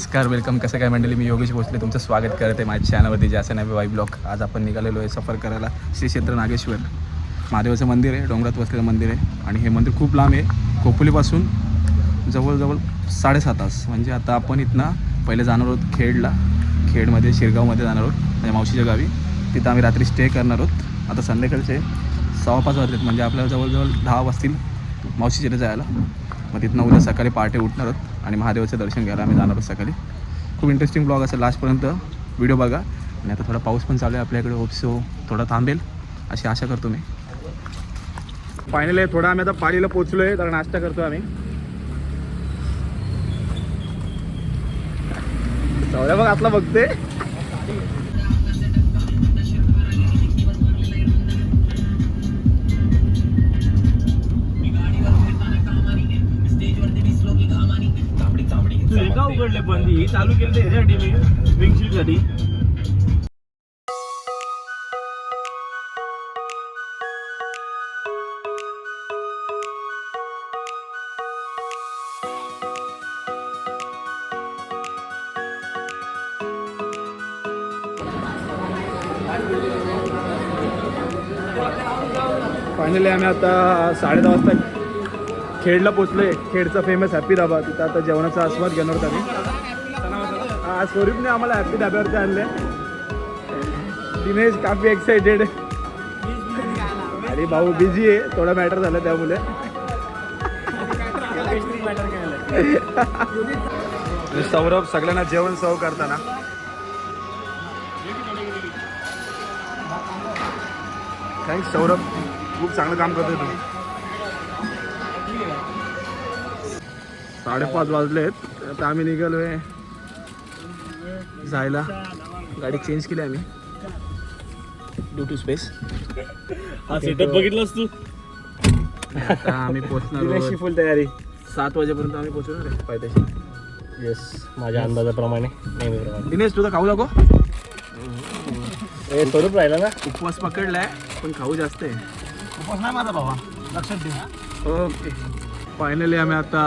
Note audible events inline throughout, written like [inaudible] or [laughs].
नमस्कार वेलकम कसं काय मंडळी? मी योगेश भोसले. तुमचं स्वागत करत आहे माझ्या चॅनलवरती ज्याचं नाव वाई ब्लॉक आज आपण निघालेलो आहे सफर करायला. श्री क्षेत्र नागेश्वर. महादेवाचं मंदिर आहे डोंगरात वसलेलं मंदिर आहे. आणि हे मंदिर खूप लांब आहे. खोपोलीपासून जवळजवळ साडेसात तास. म्हणजे आता आपण इथनं पहिले जाणार आहोत खेडला. खेडमध्ये शिरगावमध्ये जाणार आहोत. म्हणजे मावशीच्या गावी. तिथं आम्ही रात्री स्टे करणार आहोत. आता संध्याकाळचे सव्वा पाच वाजलेत. म्हणजे आपल्याला जवळजवळ दहा वाजतील मावशीच्या जायला. मग तिथनं उद्या सकाळी पहाटे उठणार आहोत आणि महादेवाचं दर्शन घ्यायला आम्ही जाणार आहोत सकाळी. खूप इंटरेस्टिंग ब्लॉग असेल लास्टपर्यंत. व्हिडिओ बघा. आणि आता थोडा पाऊस पण चालू आहे. आपल्याकडे होपसो थोडा थांबेल. अशी आशा करतो मी. फायनली थोडा आम्ही आता पाळीला पोचलो आहे तर नाश्ता करतो आम्ही. चौऱ्या बघ आतला बघते. का उघडले ही चालू केली ते ह्याच्यासाठी मी विंगशीलसाठी. फायनली आम्ही आता साडे दहा वाजता खेडला पोचलो आहे खेडचा फेमस हॅपी दाबा तिथं आता जेवणाचा आस्वाद घेणार होता आम्ही. आज स्वरूपने आम्हाला हॅपी धाब्यावरती आणले. दिनेश काफी एक्साइटेड अरे भाऊ बिझी आहे थोडा मॅटर झाला त्यामुळे. सौरभ सगळ्यांना जेवण सर्व करताना. थँक्स सौरभ खूप चांगलं काम करतोय तुम्ही साडेपाच वाजले आहेत आता आम्ही निघालोय. जायला. गाडी चेंज केली आम्ही. ड्यू टू स्पेस हा सेटअप बघितलास तू. आता आम्ही पोहोचणार आहोत. फुल तयारी. सात वाजेपर्यंत आम्ही पोहोचणार आहे पायथ्याशी. येस माझ्या अंदाजाप्रमाणे नेहमीप्रमाणे. दिनेश तुझा खाऊ नको. हे स्वरूप राहिला ना? उपवास पकडलाय पण खाऊ जास्त आहे. उपवास नाही माझा भावा लक्षात ओके फायनली आम्ही आता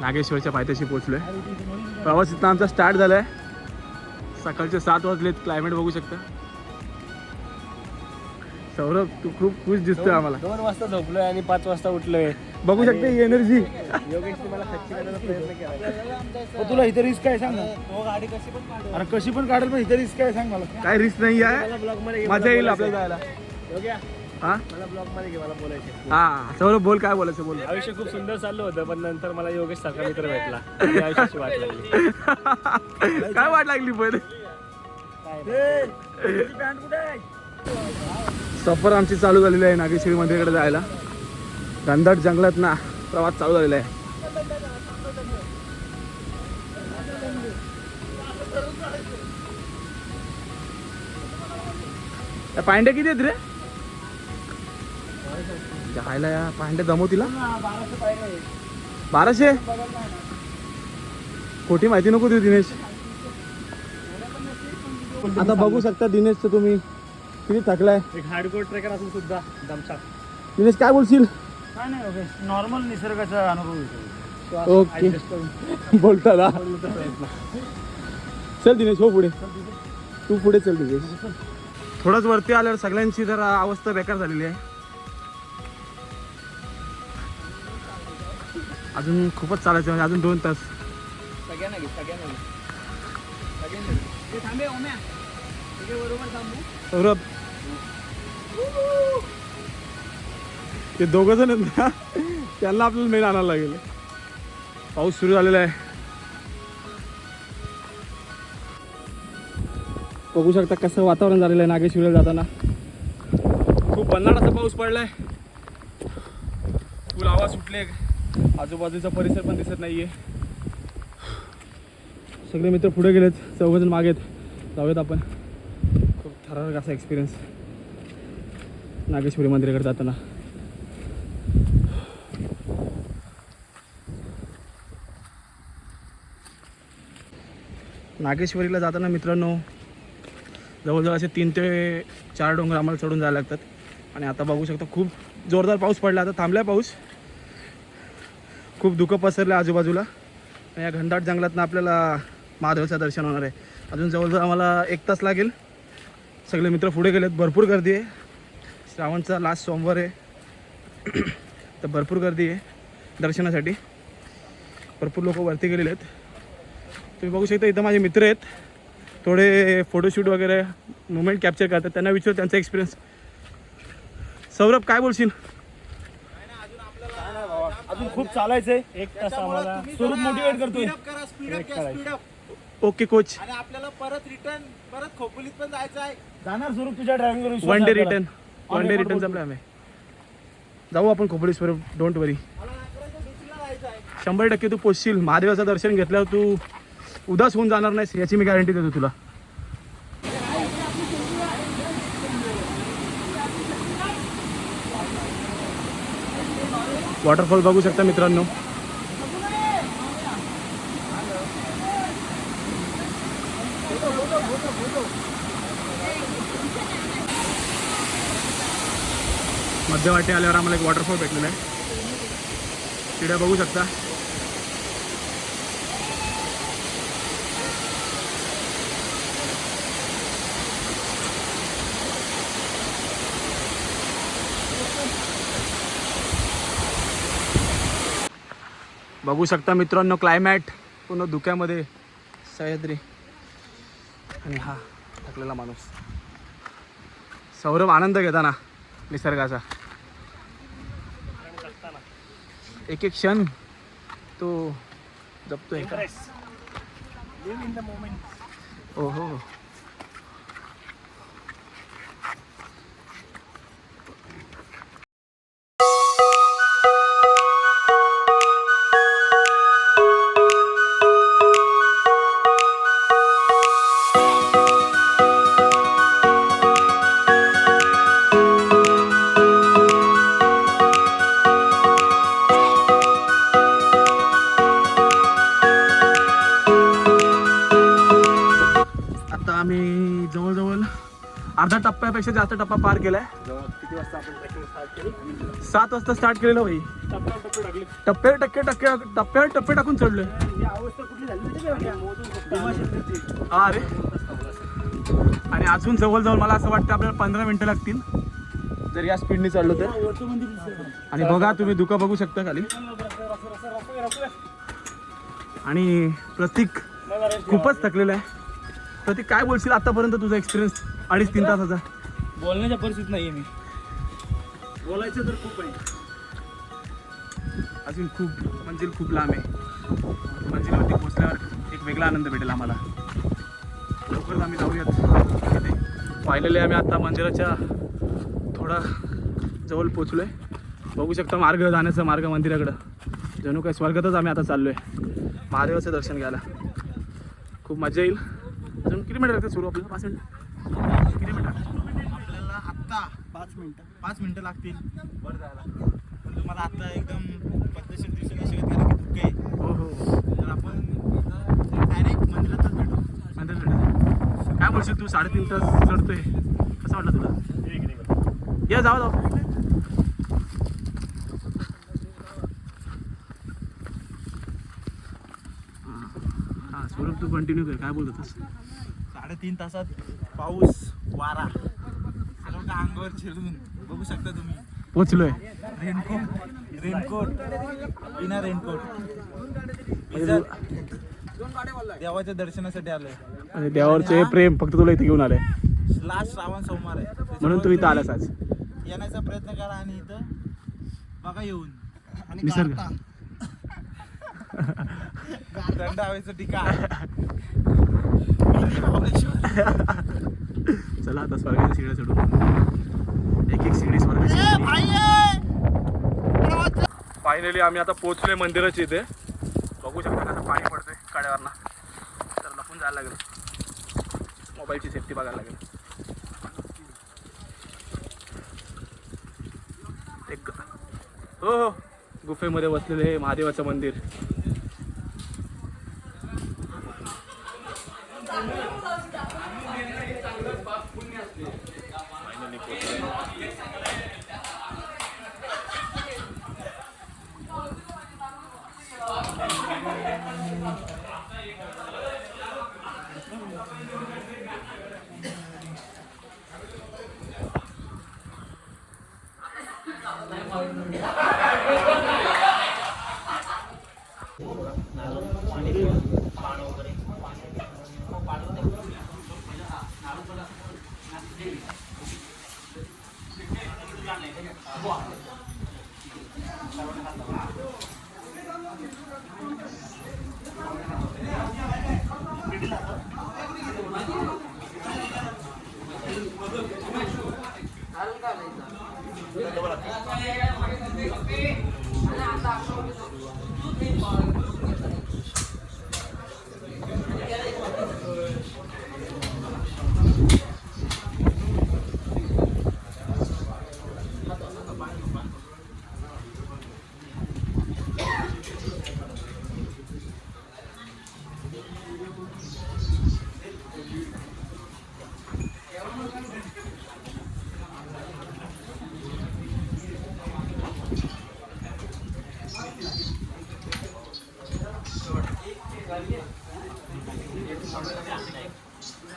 नागेश्वरच्या पायथ्याशी पोचलोय प्रवास इथं आमचा स्टार्ट झालाय. सकाळचे सात वाजलेत क्लायमेट बघू शकता. सौरभ तू खूप खुश दिसतोय आम्हाला. दोन वाजता झोपलोय आणि पाच वाजता उठलोय. बघू शकते ही एनर्जी योगेशने मला खच्ची करण्याचा प्रयत्न केला तुला इथे रिस्क आहे सांग तो गाडी कशी पण काढेल अरे कशी पण काढेल पण इथे रिस्क आहे सांग मला? काय रिस्क नाही आहे मला ब्लॉगमध्ये घे, मजा येईल आपल्याला. जायला. योग्या. हा? मला ब्लॉगमध्ये घे मला बोलायचे हा सौरभ बोल काय बोलायचं बोल. आयुष्य खूप सुंदर चाललं होतं पण नंतर मला योगेश सारखा मित्र भेटला. आणि आयुष्याची वाट लागली. [laughs] काय वाट लागली पण? सफर आमची चालू झालेली आहे नागेश्वरी मंदिराकडे जायला. घनदाट जंगलात ना प्रवास चालू झालेला आहे. पांड्या किती आहेत रे? जायला या पांड्या दमवतीला? बाराशे? खोटी माहिती नको देऊ दिनेश. आता बघू शकता दिनेशचं तुम्ही. किती थकलाय. एक हार्डकोर ट्रेकर असून सुद्धा दमछाक दिनेश काय बोलशील? काय नाही नॉर्मल निसर्गाचा अनुभव ओके. बोलता ना चल दिनेश हो पुढे. तू पुढे चल दिनेश. थोडंच वरती आल्यावर सगळ्यांची जरा अवस्था बेकार झालेली आहे. अजून खूपच चालायचं म्हणजे अजून दोन तास. सगळ्यांना घे सगळ्यांना सौरभ ते दोघ जण आहेत ना त्यांना आपल्याला मेन आणायला लागेल. पाऊस सुरू झालेला आहे. बघू शकता कसं वातावरण झालेलं आहे नागेश्वरीला जाताना. खूप भन्नाट असा पाऊस पडलाय. फुल आवाज सुटले. आजूबाजूचा परिसर पण दिसत आहे सगळे मित्र पुढे गेलेत चौघजण मागेत. जाऊयात आपण. खूप थरारक असा एक्सपिरियन्स नागेश्वरी मंदिराकडे जाताना. नागेश्वरीला जाताना मित्रांनो जवळजवळ असे तीन ते चार डोंगर आम्हाला चढून जायला लागतात. आणि आता बघू शकता खूप जोरदार पाऊस पडला. आता थांबला पाऊस. खूप धुकं पसरलं आहे आजूबाजूला या घनदाट जंगलातनं आपल्याला महादेवाचं दर्शन होणार आहे. अजून जवळजवळ आम्हाला एक तास लागेल. सगळे मित्र पुढे गेलेत भरपूर गर्दी आहे. श्रावणचा लास्ट सोमवार आहे. [clears throat] तर भरपूर गर्दी आहे दर्शनासाठी. भरपूर लोक वरती गेलेले आहेत तुम्ही बघू शकता इथं माझे मित्र आहेत. थोडे फोटोशूट वगैरे मुमेंट कॅप्चर करतात. त्यांना विचारू त्यांचा एक्सपिरियन्स सौरभ काय बोलशील? अजून खूप चालायचंय. एक तास आम्हाला स्वरूप मोटिवेट करतोय. ओके कोच आणि आपल्याला परत रिटर्न परत खोपोलीत पण जायचं आहे. जाणार स्वरूप तुझ्या ड्रायव्हिंग करून one day return one day रिटर्नचा प्लॅन आहे. जाऊ आपण खोपडी स्वरूप. डोंट वरी शंभर टक्के तू पोचशील. महादेवाचं दर्शन घेतल्यावर तू उदास होऊन जाणार नाहीस याची मी गॅरंटी देतो तुला. वॉटरफॉल बघू शकता मित्रांनो. मध्यवाटी आल्यावर आम्हाला एक वॉटरफॉल भेटलेला आहे. चिड्या बघू शकता. बघू शकता मित्रांनो क्लायमॅट पूर्ण धुक्यामध्ये. सह्याद्री. आणि हा थकलेला माणूस. सौरभ आनंद घेताना निसर्गाचा. एक एक क्षण तो जपतोय. ओ हो अर्धा टप्प्यापेक्षा जास्त टप्पा पार केलाय. किती वाजता आपण ट्रेकिंग स्टार्ट केली सात वाजता स्टार्ट केलेलं भाई. टप्पे टप्प्यावर टक्के टक्के टप्प्यावर टप्पे टाकून चढलोय. हा अरे आणि अजून जवळजवळ मला असं वाटतं आपल्याला पंधरा मिनिटं लागतील. जर या स्पीडने चाललो तर. आणि बघा तुम्ही धुका बघू शकता खाली. आणि प्रतीक खूपच थकलेला आहे. प्रतीक काय बोलशील आतापर्यंत तुझा एक्सपिरियन्स अडीच तीन तासाचा. बोलण्याच्या परिस्थितीत नाहीये मी. बोलायचं तर खूप आहे. अजून खूप मंजिल खूप लांब आहे. मंजिलवरती पोचल्यावर एक वेगळा आनंद भेटेल आम्हाला. लवकरच आम्ही जाऊयात. तिथे फायनली आम्ही आता मंदिराच्या थोडा जवळ पोचलो आहे बघू शकता मार्ग जाण्याचा मार्ग मंदिराकडं. जणू काय स्वर्गातच आम्ही आता चाललो आहे महादेवाचं दर्शन घ्यायला. खूप मजा येईल. अजून किती मिनिटं सुरू आपल्याला? पाच मिनिट किती मिनिटं आपल्याला आत्ता पाच मिनिटं. पाच मिनिटं लागतील. बरं जायला पण तुम्हाला आत्ता एकदम पद्धतशीर दिवशी की धुके आहे. हो हो तर आपण डायरेक्ट मंदिरातच भेटू. मंदिर चढ. काय बोलशील तू? साडेतीन तास चढतोय. कसं वाटलं तुला? या जाऊ जाऊ हां स्वरूप तू कंटिन्यू कर. काय बोलत होतास? साडेतीन तासात पाऊस वारा. अंगावर चिरून बघू शकता तुम्ही. पोचलोय. Raincoat raincoat. बिना रेनकोट. देवाच्या दर्शनासाठी आलोय. आणि देवावरचे प्रेम फक्त तुला इथे घेऊन आलंय लास्ट श्रावण सोमवार आहे. म्हणून तू इथं आलास आज. येण्याचा प्रयत्न करा आणि इथं बघा येऊन. आणि निसर्ग. थंड [laughs] हवेचं ठिकाण. [laughs] चला आता स्वर्गाच्या शिड्या चढू एक एक शिडी स्वर्गाची. फायनली आम्ही आता पोहोचलोय मंदिराच्या इथे. बघू शकता कसं पाणी पडतंय कड्यावरनं. तर लपून जायला लागेल. मोबाईलची सेफ्टी बघायला लागेल. एक हो हो. गुफेमध्ये बसलेले हे महादेवाचं मंदिर. 나름 가면 있나?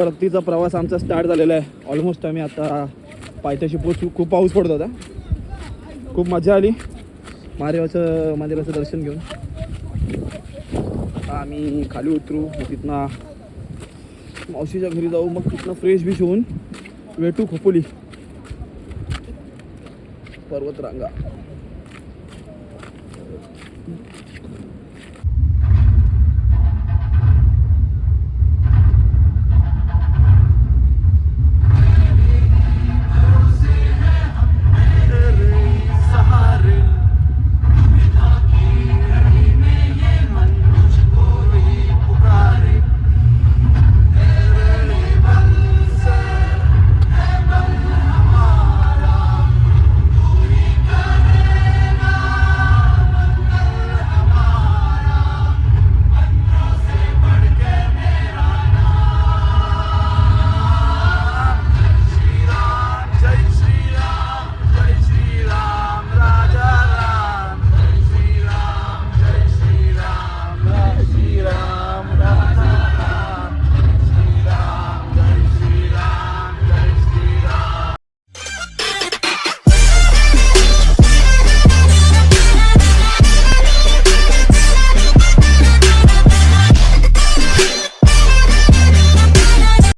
परतीचा प्रवास आमचा स्टार्ट झालेला आहे. ऑलमोस्ट आम्ही आता पायथ्याशी पोचू खूप पाऊस पडत होता. खूप मजा आली. महादेवाचं मंदिराचं दर्शन घेऊन. आता आम्ही खाली उतरू. मग तिथनं मावशीच्या घरी जाऊ. मग तिथनं फ्रेश बिश होऊन वेटू खोपोली. पर्वतरांगा.